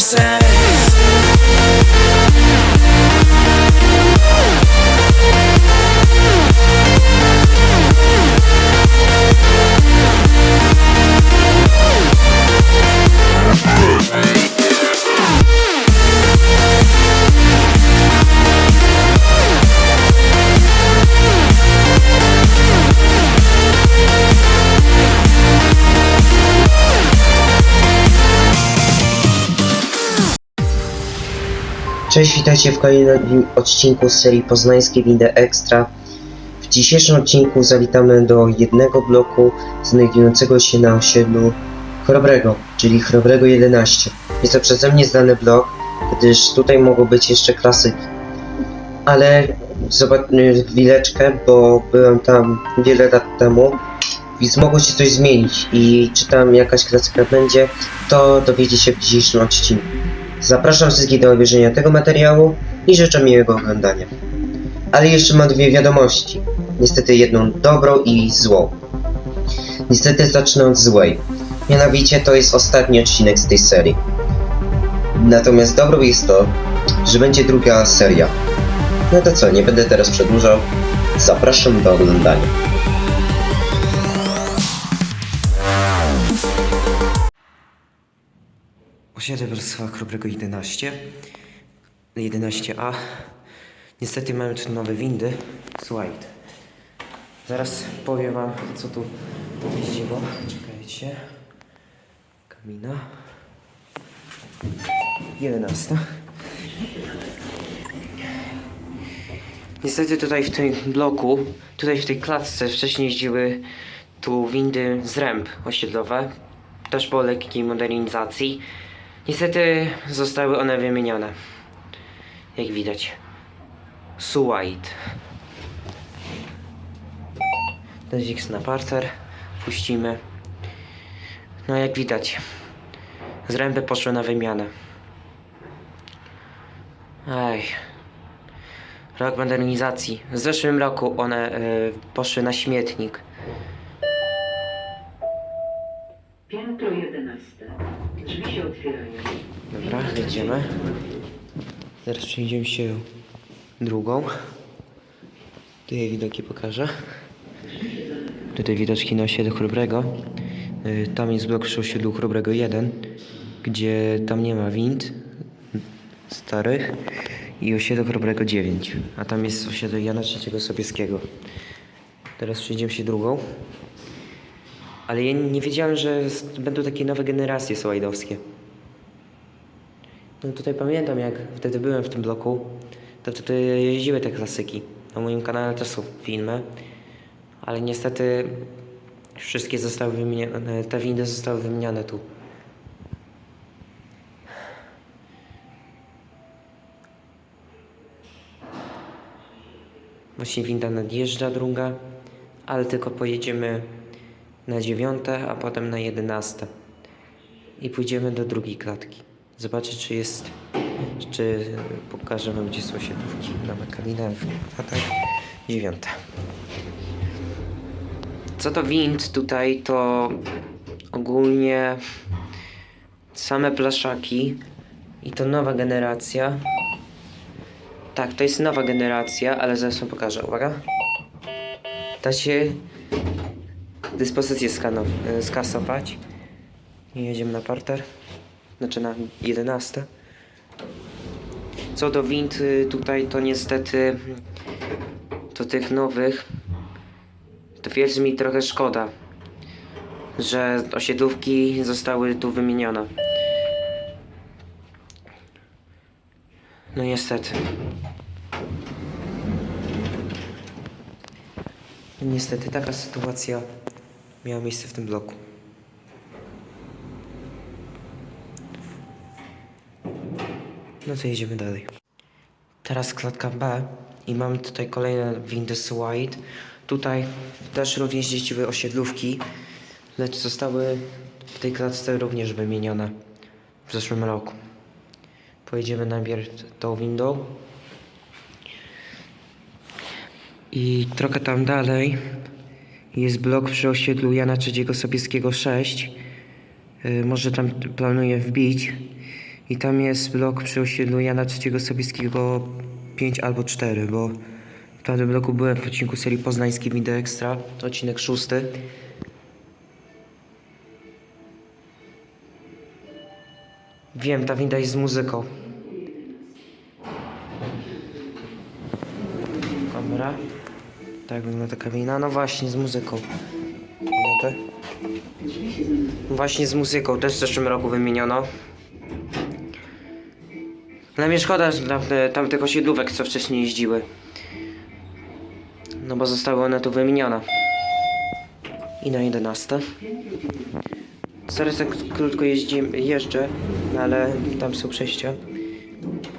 percent. Cześć, witajcie w kolejnym odcinku z serii Poznańskie Windy Extra. W dzisiejszym odcinku zawitamy do jednego bloku znajdującego się na osiedlu Chrobrego, czyli Chrobrego 11. Jest to przeze mnie znany blok, gdyż tutaj mogą być jeszcze klasyki. Ale zobacz chwileczkę, bo byłem tam wiele lat temu, więc mogło się coś zmienić i czy tam jakaś klasyka będzie, to dowiecie się w dzisiejszym odcinku. Zapraszam wszystkich do obejrzenia tego materiału i życzę miłego oglądania. Ale jeszcze mam dwie wiadomości. Niestety jedną dobrą i złą. Niestety zacznę od złej. Mianowicie to jest ostatni odcinek z tej serii. Natomiast dobrą jest to, że będzie druga seria. No to co, nie będę teraz przedłużał. Zapraszam do oglądania. Osiedle Wrocław Chrobrego 11 11A Niestety mamy tu nowe windy. Słuchajcie Zaraz powiem wam co tu jeździło Czekajcie. Kamina 11 Niestety tutaj w tym bloku Tutaj w tej klatce wcześniej jeździły tu windy z ręb osiedlowe też po lekkiej modernizacji. Niestety zostały one wymienione. Jak widać. Suwite. Dezik na parter. Puścimy. No jak widać. Zręby poszły na wymianę. Ej. Rok modernizacji. W zeszłym roku one y, poszły na śmietnik. Piętro jedenaste. Drzwi się otwierają. Dobra, jedziemy. Teraz przejdziemy się drugą. Tutaj widoki pokażę. Tutaj widoczki na osiedlu Chrobrego. Y, Tam jest blok przy osiedlu Chrobrego 1, gdzie tam nie ma wind starych i osiedlu Chrobrego 9, a tam jest osiedle Jana III Sobieskiego. Teraz przejdziemy się drugą. Ale ja nie wiedziałem, że będą takie nowe generacje słajdowskie. No tutaj pamiętam, jak wtedy byłem w tym bloku, to wtedy jeździły te klasyki. Na moim kanale też są filmy, ale niestety wszystkie zostały wymienione, te windy zostały wymienione tu. Właśnie winda nadjeżdża druga, ale tylko pojedziemy na dziewiąte, a potem na jedenaste. I pójdziemy do drugiej klatki. Zobaczyć, czy jest. Czy pokażę wam, gdzie są siedówki. Mamy kabinę w klatach. Dziewiąta. Co do wind tutaj, to ogólnie same plaszaki i to nowa generacja. Tak, to jest nowa generacja, ale zaraz wam pokażę. Uwaga. Da się dyspozycję skano- e, skasować. I jedziemy na parter. Znaczy na 11. Co do wind y, tutaj to niestety to tych nowych to jest mi trochę szkoda, że osiedlówki zostały tu wymienione. No niestety. Niestety taka sytuacja miała miejsce w tym bloku. No to jedziemy dalej. Teraz klatka B i mamy tutaj kolejne windy White. Tutaj też również jeździły osiedlówki, lecz zostały w tej klatce również wymienione w zeszłym roku. Pojedziemy najpierw tą windą. I trochę tam dalej jest blok przy osiedlu Jana III Sobieskiego 6. Y, może tam planuję wbić. I tam jest blok przy osiedlu Jana III Sobieskiego 5 albo 4, bo w tamtym bloku byłem w odcinku serii Poznańskiej Windy Extra, odcinek szósty. Wiem, ta winda jest z muzyką. Kamera. Tak wygląda ta kabina. No właśnie, z muzyką. Minutę. Właśnie z muzyką, też w zeszłym roku wymieniono. Dla mnie szkoda że tamte, tamtych osiedlówek, co wcześniej jeździły. No bo zostały one tu wymienione. I na 11. Zaraz tak krótko jeździmy, jeżdżę, no ale tam są przejścia.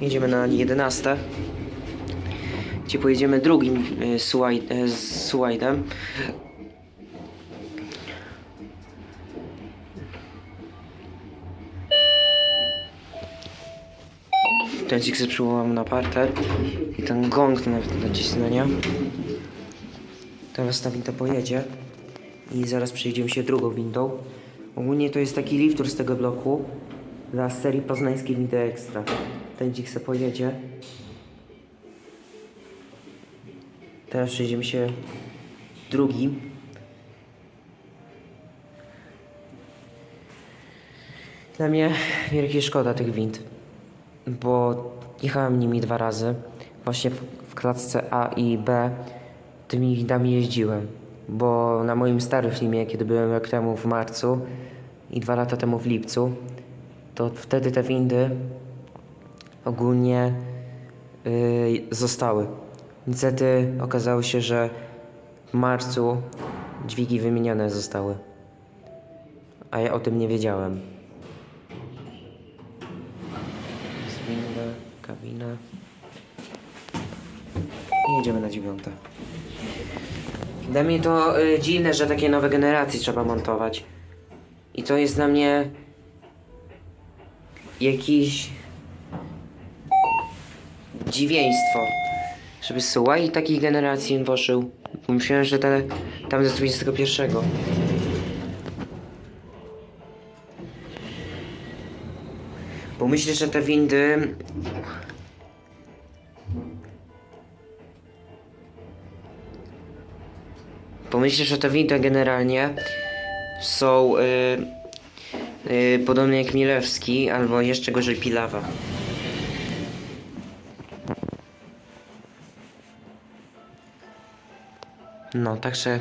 Jedziemy na 11. Gdzie pojedziemy drugim y, z sułajdem. Ten sobie przywołam na parter i ten gong nawet nacisnę, nie? Teraz ta winda pojedzie i zaraz przejdziemy się drugą windą. Ogólnie to jest taki liftur z tego bloku dla serii poznańskiej windy ekstra. Ten dzik se pojedzie. Teraz przejdziemy się drugim. Dla mnie wielkie szkoda tych wind, bo jechałem nimi dwa razy. Właśnie w, w klatce A i B tymi windami jeździłem, bo na moim starym filmie, kiedy byłem rok temu w marcu i dwa lata temu w lipcu, to wtedy te windy ogólnie yy, zostały. Niestety okazało się, że w marcu dźwigi wymienione zostały, a ja o tym nie wiedziałem. Jest winda, kabina. I jedziemy na dziewiąte. Dla mnie to y, dziwne, że takie nowe generacje trzeba montować. I to jest dla mnie jakiś dziwieństwo. Żeby słuchaj takich generacji włożył. Myślałem, że te tam ze 21. Bo myślę, że te windy Pomyślę, że te windy generalnie są y, y, podobne jak Milewski, albo jeszcze gorzej Pilawa. No, także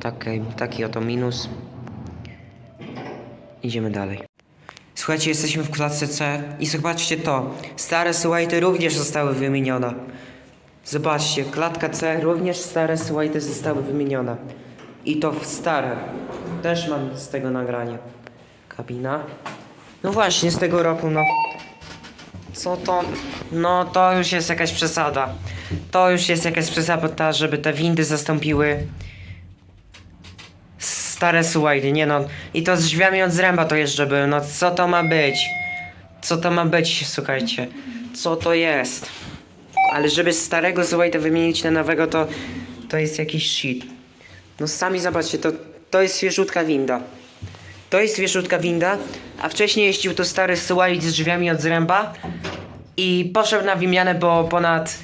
taki, taki oto minus. Idziemy dalej. Słuchajcie, jesteśmy w klatce C i zobaczcie to. Stare słuchajty również zostały wymienione. Zobaczcie, klatka C, również stare słuchajty zostały wymienione. I to w stare. Też mam z tego nagranie. Kabina. No właśnie, z tego roku, no. Co to? No to już jest jakaś przesada. To już jest jakaś przesada, żeby te windy zastąpiły stare słuchajty, nie no. I to z drzwiami od zręba to jeszcze były. No co to ma być? Co to ma być, słuchajcie? Co to jest? Ale żeby starego słuchajta wymienić na nowego, to to jest jakiś shit. No sami zobaczcie, to, to jest świeżutka winda. To jest świeżutka winda, a wcześniej jeździł to stary słuchajt z drzwiami od zręba i poszedł na wymianę, bo ponad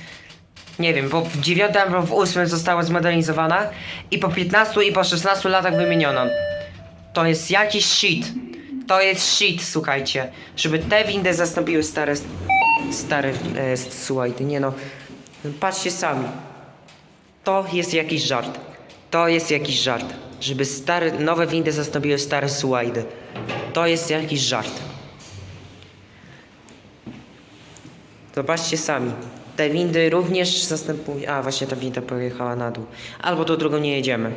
nie wiem, bo w 9 albo w 8 została zmodernizowana i po 15 i po 16 latach wymieniono. To jest jakiś shit. To jest shit, słuchajcie. Żeby te windy zastąpiły stare, stare e. Nie no, patrzcie sami. To jest jakiś żart. To jest jakiś żart. Żeby stare, nowe windy zastąpiły stare słuchajty. To jest jakiś żart. Zobaczcie sami. Te windy również zastępują. A, właśnie ta winda pojechała na dół. Albo do drugą nie jedziemy.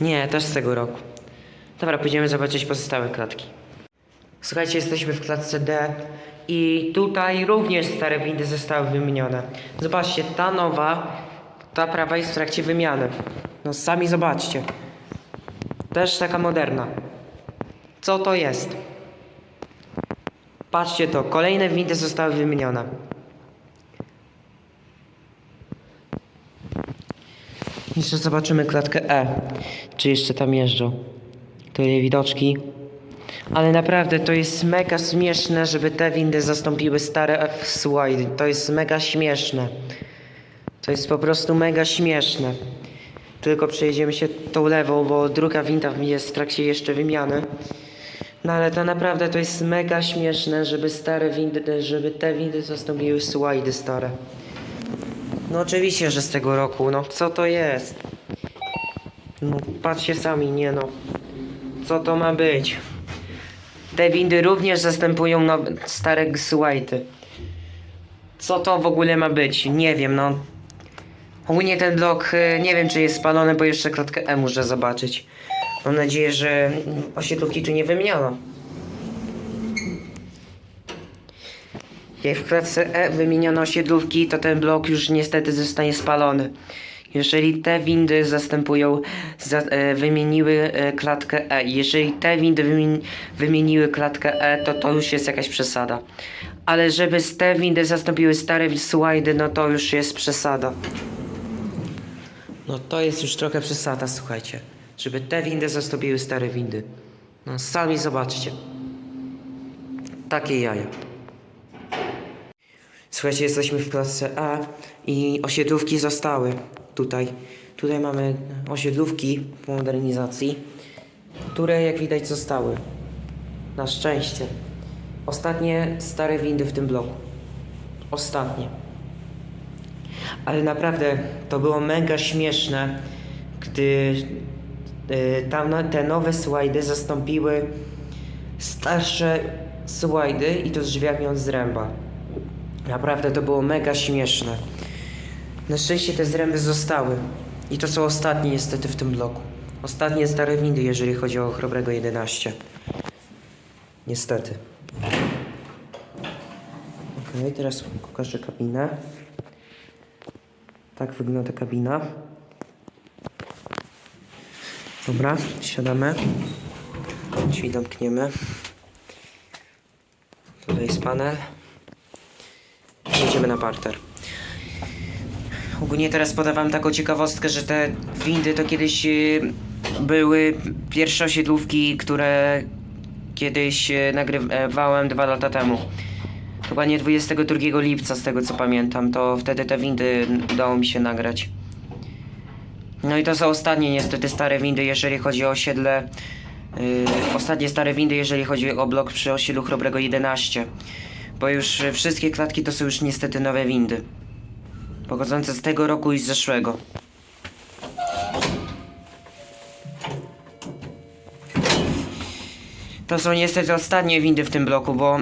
Nie, też z tego roku. Dobra, pójdziemy zobaczyć pozostałe klatki. Słuchajcie, jesteśmy w klatce D i tutaj również stare windy zostały wymienione. Zobaczcie, ta nowa, ta prawa jest w trakcie wymiany. No sami zobaczcie. Też taka moderna. Co to jest? Patrzcie to, kolejne windy zostały wymienione. Jeszcze zobaczymy klatkę E. Czy jeszcze tam jeżdżą? To jej widoczki. Ale naprawdę to jest mega śmieszne, żeby te windy zastąpiły stare slide. To jest mega śmieszne. To jest po prostu mega śmieszne. Tylko przejedziemy się tą lewą, bo druga winda jest w trakcie jeszcze wymiany. No ale to naprawdę to jest mega śmieszne, żeby stare windy, żeby te windy zastąpiły slajdy stare. No oczywiście, że z tego roku, no co to jest? No patrzcie sami, nie no. Co to ma być? Te windy również zastępują nowe, stare slajdy. Co to w ogóle ma być? Nie wiem, no. Ogólnie ten blok, e, nie wiem czy jest spalony, bo jeszcze klatkę E muszę zobaczyć. Mam nadzieję, że osiedlówki tu nie wymieniono. Jak w klatce E wymieniono osiedlówki, to ten blok już niestety zostanie spalony. Jeżeli te windy zastępują, za, e, wymieniły e, klatkę E, jeżeli te windy wymi- wymieniły klatkę E, to to już jest jakaś przesada. Ale żeby te windy zastąpiły stare slajdy, no to już jest przesada. No to jest już trochę przesada, słuchajcie. Żeby te windy zastąpiły stare windy. No sami zobaczcie. Takie jaja. Słuchajcie, jesteśmy w klasce A i osiedlówki zostały tutaj. Tutaj mamy osiedlówki po modernizacji, które jak widać zostały. Na szczęście. Ostatnie stare windy w tym bloku. Ostatnie. Ale naprawdę to było mega śmieszne, gdy tam no- te nowe slajdy zastąpiły starsze slajdy i to z drzwiami od zręba. Naprawdę to było mega śmieszne. Na szczęście te zręby zostały. I to są ostatnie niestety w tym bloku. Ostatnie stare windy, jeżeli chodzi o Chrobrego 11. Niestety. Okej, teraz pokażę kabinę. Tak wygląda kabina. Dobra, siadamy. Drzwi domkniemy. Tutaj jest panel. Jedziemy na parter. Ogólnie teraz podam wam taką ciekawostkę, że te windy to kiedyś y, były pierwsze osiedlówki, które kiedyś y, nagrywałem dwa lata temu. Chyba nie 22 lipca, z tego co pamiętam, to wtedy te windy udało mi się nagrać. No i to są ostatnie niestety stare windy, jeżeli chodzi o osiedle. Yy, ostatnie stare windy, jeżeli chodzi o blok przy osiedlu Chrobrego 11. Bo już wszystkie klatki to są już niestety nowe windy. Pochodzące z tego roku i z zeszłego. To są niestety ostatnie windy w tym bloku, bo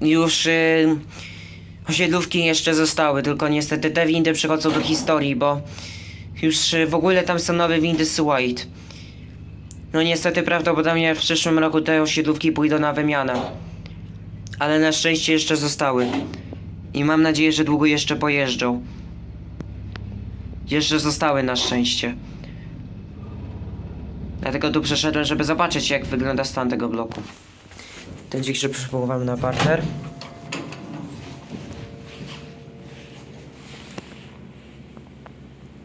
już y, osiedlówki jeszcze zostały, tylko niestety te windy przechodzą do historii, bo już y, w ogóle tam są nowe windy z. No niestety prawdopodobnie w przyszłym roku te osiedlówki pójdą na wymianę. Ale na szczęście jeszcze zostały. I mam nadzieję, że długo jeszcze pojeżdżą. Jeszcze zostały na szczęście. Dlatego tu przeszedłem, żeby zobaczyć jak wygląda stan tego bloku. Ten dźwig, że przypływamy na parter.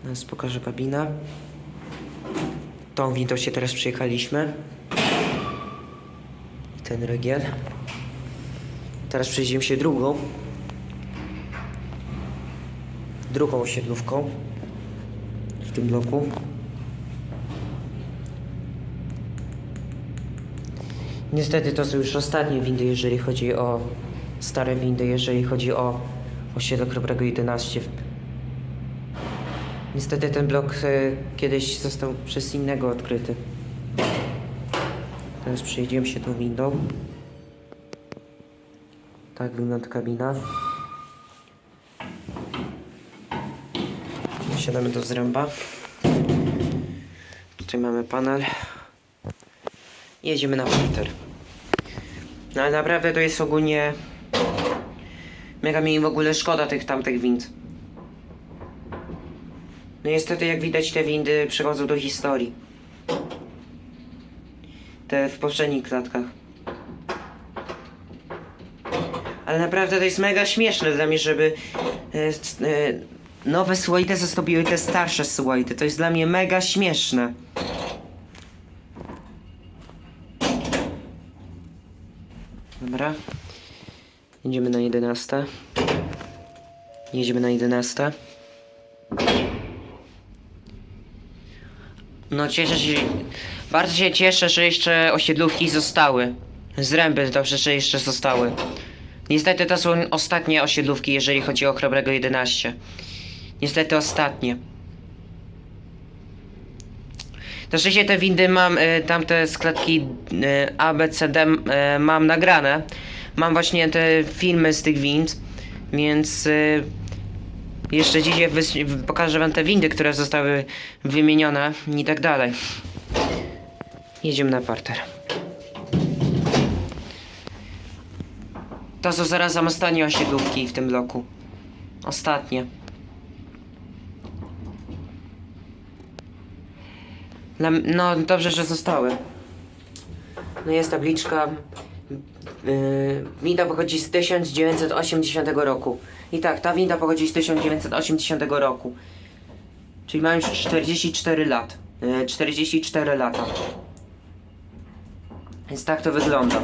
Teraz pokażę kabinę. Tą windą się teraz przyjechaliśmy. I ten regiel. Teraz przejdziemy się drugą. Drugą osiedlówką. W tym bloku. Niestety to są już ostatnie windy, jeżeli chodzi o stare windy, jeżeli chodzi o osiedle Chrobrego 11. Niestety ten blok e, kiedyś został przez innego odkryty. Teraz przejdziemy się tą windą. Tak wygląda kabina. Siadamy do zręba. Tutaj mamy panel. Jedziemy na parter. No ale naprawdę to jest ogólnie... Mega mi w ogóle szkoda tych tamtych wind. No niestety jak widać te windy przechodzą do historii. Te w poprzednich klatkach. Ale naprawdę to jest mega śmieszne dla mnie, żeby e, e, nowe słoity zastąpiły te starsze słoity. To jest dla mnie mega śmieszne. Dobra. Jedziemy na 11. Jedziemy na 11. No cieszę się, bardzo się cieszę, że jeszcze osiedlówki zostały. Zręby dobrze, że jeszcze zostały. Niestety to są ostatnie osiedlówki, jeżeli chodzi o Chrobrego 11. Niestety ostatnie. Na szczęście te windy mam, y, tamte składki y, A, B, C, D y, mam nagrane. Mam właśnie te filmy z tych wind, więc y, jeszcze dzisiaj pokażę wam te windy, które zostały wymienione i tak dalej. Jedziemy na parter. To są zarazem ostatnie osiedlówki w tym bloku. Ostatnie. No dobrze, że zostały. No jest tabliczka. Yy, pochodzi z 1980 roku. I tak, ta winda pochodzi z 1980 roku. Czyli ma już 44 lat. Yy, 44 lata. Więc tak to wygląda.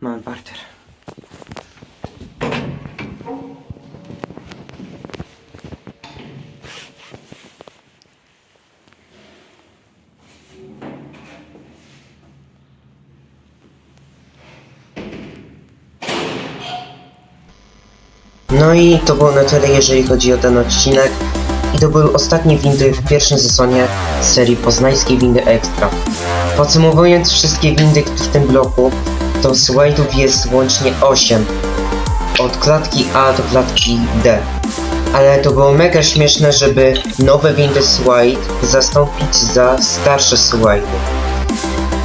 Mamy parter. No i to było na tyle, jeżeli chodzi o ten odcinek. I to były ostatnie windy w pierwszym sezonie serii Poznańskiej Windy Extra. Podsumowując wszystkie windy w tym bloku, to slajdów jest łącznie 8. Od klatki A do klatki D. Ale to było mega śmieszne, żeby nowe windy slide zastąpić za starsze slide.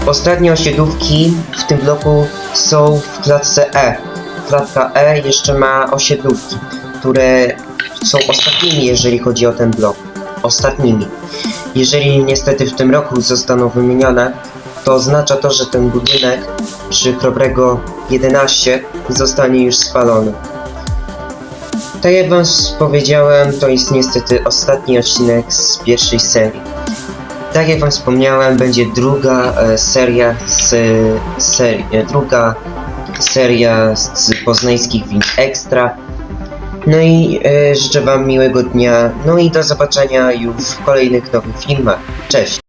Ostatnie osiedlówki w tym bloku są w klatce E. Klatka E jeszcze ma osiedlówki, które są ostatnimi, jeżeli chodzi o ten blok. Ostatnimi. Jeżeli niestety w tym roku zostaną wymienione, to oznacza to, że ten budynek przy Chrobrego 11 zostanie już spalony. Tak jak wam powiedziałem, to jest niestety ostatni odcinek z pierwszej serii. Tak jak wam wspomniałem, będzie druga e, seria z serii, e, druga seria z poznańskich win extra. No i e, życzę wam miłego dnia, no i do zobaczenia już w kolejnych nowych filmach. Cześć!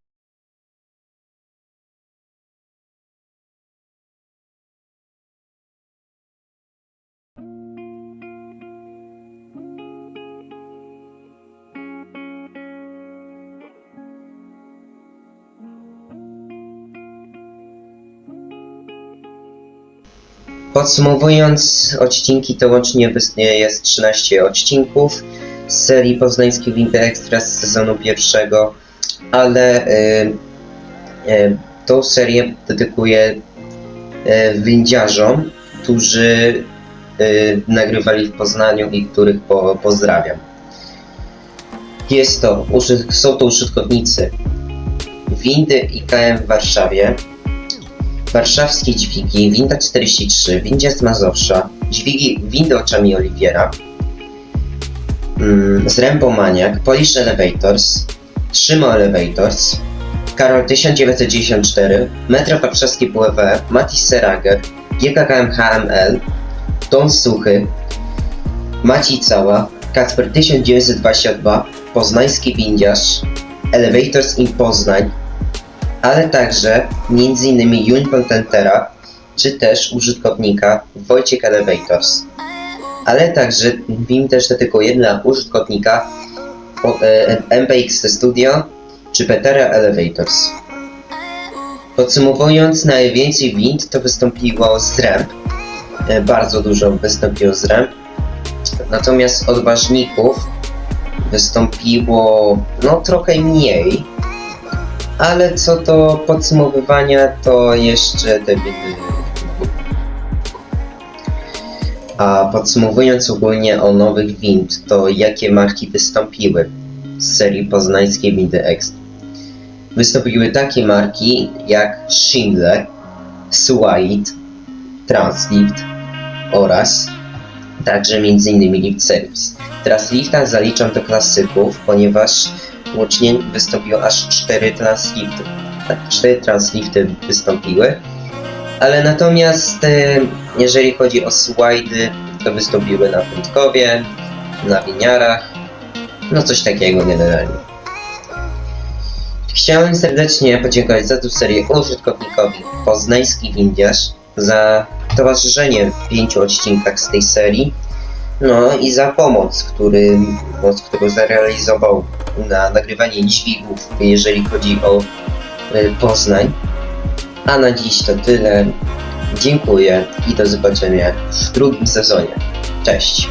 Podsumowując odcinki, to łącznie jest 13 odcinków z serii Poznańskiej Windy Extra z sezonu pierwszego, ale y, y, tą serię dedykuję y, windziarzom, którzy y, nagrywali w Poznaniu i których po, pozdrawiam. Jest to, są to użytkownicy Windy IKM w Warszawie, Warszawskie dźwigi, winda 43, windzie z Mazowsza, dźwigi windy oczami Oliwiera, mm, Zrębomaniak, Polish Elevators, Trzymo Elevators, Karol 1994, Metro Warszawskie WW, Matis Serager, GKKM HML, Don Suchy, Maciej Cała, Kacper 1922, Poznański Windiarz, Elevators in Poznań, ale także m.in. Jun Contentera, czy też użytkownika Wojciech Elevators. Ale także film też dedykuję dla użytkownika e, MPX Studio czy Petera Elevators. Podsumowując, najwięcej wind to wystąpiło z. E, Bardzo dużo wystąpiło z ręb. Natomiast odważników wystąpiło no trochę mniej. Ale co do podsumowywania, to jeszcze windy. A podsumowując ogólnie o nowych wind, to jakie marki wystąpiły z serii poznańskiej Windy Extra? Wystąpiły takie marki jak Schindler, Suite, Translift oraz także m.in. Lift Service. Teraz Lifta zaliczam do klasyków, ponieważ łącznie wystąpiło aż 4 translifty. Tak, 4 translifty wystąpiły. Ale natomiast e, jeżeli chodzi o slajdy, to wystąpiły na Prędkowie, na Winiarach, no coś takiego generalnie. Chciałem serdecznie podziękować za tę serię użytkownikowi Poznański Windiarz za towarzyszenie w pięciu odcinkach z tej serii, no i za pomoc, który, pomoc, którą zarealizował na nagrywanie dźwigów, jeżeli chodzi o y, Poznań. A na dziś to tyle. Dziękuję i do zobaczenia w drugim sezonie. Cześć!